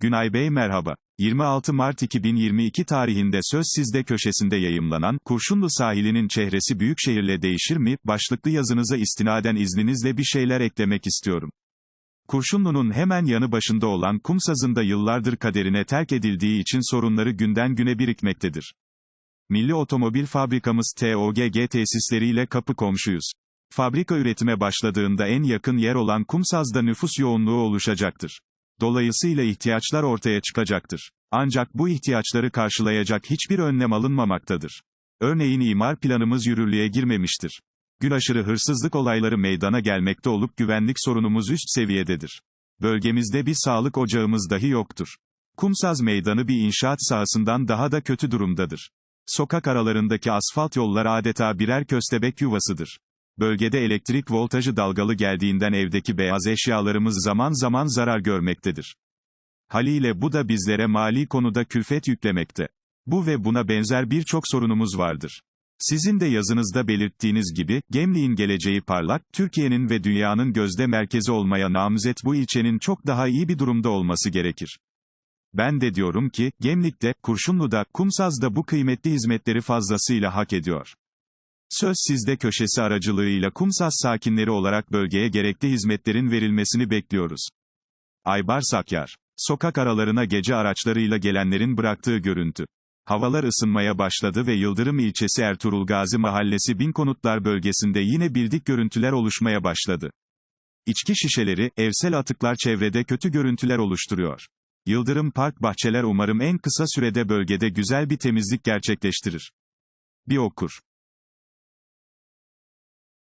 Günay Bey merhaba. 26 Mart 2022 tarihinde Söz Sizde köşesinde yayımlanan, Kurşunlu sahilinin çehresi Büyükşehir'le değişir mi, başlıklı yazınıza istinaden izninizle bir şeyler eklemek istiyorum. Kurşunlu'nun hemen yanı başında olan Kumsaz'ın da yıllardır kaderine terk edildiği için sorunları günden güne birikmektedir. Milli Otomobil Fabrikamız TOGG tesisleriyle kapı komşuyuz. Fabrika üretime başladığında en yakın yer olan Kumsaz'da nüfus yoğunluğu oluşacaktır. Dolayısıyla ihtiyaçlar ortaya çıkacaktır. Ancak bu ihtiyaçları karşılayacak hiçbir önlem alınmamaktadır. Örneğin imar planımız yürürlüğe girmemiştir. Gün aşırı hırsızlık olayları meydana gelmekte olup güvenlik sorunumuz üst seviyededir. Bölgemizde bir sağlık ocağımız dahi yoktur. Kumsaz meydanı bir inşaat sahasından daha da kötü durumdadır. Sokak aralarındaki asfalt yollar adeta birer köstebek yuvasıdır. Bölgede elektrik voltajı dalgalı geldiğinden evdeki beyaz eşyalarımız zaman zaman zarar görmektedir. Haliyle bu da bizlere mali konuda külfet yüklemekte. Bu ve buna benzer birçok sorunumuz vardır. Sizin de yazınızda belirttiğiniz gibi, Gemliğin geleceği parlak, Türkiye'nin ve dünyanın gözde merkezi olmaya namzet bu ilçenin çok daha iyi bir durumda olması gerekir. Ben de diyorum ki, Gemlik'te, Kurşunlu'da, Kumsaz'da bu kıymetli hizmetleri fazlasıyla hak ediyor. Söz sizde köşesi aracılığıyla Kumsaz sakinleri olarak bölgeye gerekli hizmetlerin verilmesini bekliyoruz. Aybar Sakyar. Sokak aralarına gece araçlarıyla gelenlerin bıraktığı görüntü. Havalar ısınmaya başladı ve Yıldırım ilçesi Ertuğrul Gazi Mahallesi Bin Konutlar bölgesinde yine bildik görüntüler oluşmaya başladı. İçki şişeleri, evsel atıklar çevrede kötü görüntüler oluşturuyor. Yıldırım Park Bahçeler umarım en kısa sürede bölgede güzel bir temizlik gerçekleştirir. Bir okur.